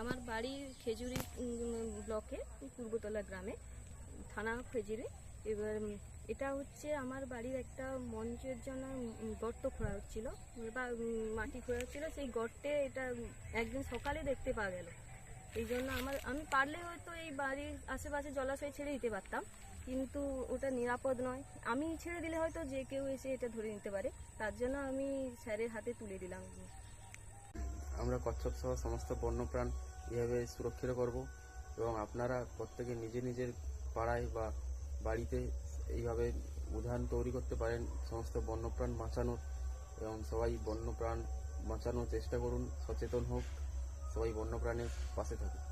আমার বাড়ি খেজুরি ব্লকে, পূর্বতলা গ্রামে, থানা খেজুরি। এবার এটা হচ্ছে আমার বাড়ির একটা মঞ্চের জন্য গর্ত খোঁড়া হচ্ছিল। বা মাটি খোঁড়া হচ্ছিল। সেই গর্তে এটা একদিন সকালে দেখতে পাওয়া গেল। এই জন্য আমার, আমি পারলে হয়তো এই বাড়ির আশেপাশে জলাশয় ছেড়ে দিতে পারতাম। কিন্তু ওটা নিরাপদ নয়। আমি ছেড়ে দিলে হয়তো যে কেউ এসে এটা ধরে নিতে পারে। তার জন্য আমি স্যারের হাতে তুলে দিলাম। আমরা কচ্ছপ সহ সমস্ত বন্যপ্রাণ এভাবে সুরক্ষিত করব? এবং আপনারা প্রত্যেকে নিজে নিজের পাড়ায় বা বাড়িতে এইভাবে উদাহরণ তৈরি করতে পারেন। সমস্ত বন্যপ্রাণ বাঁচানোর এবং সবাই বন্যপ্রাণ বাঁচানোর চেষ্টা করুন, সচেতন হোক, সবাই বন্যপ্রাণের পাশে থাকুন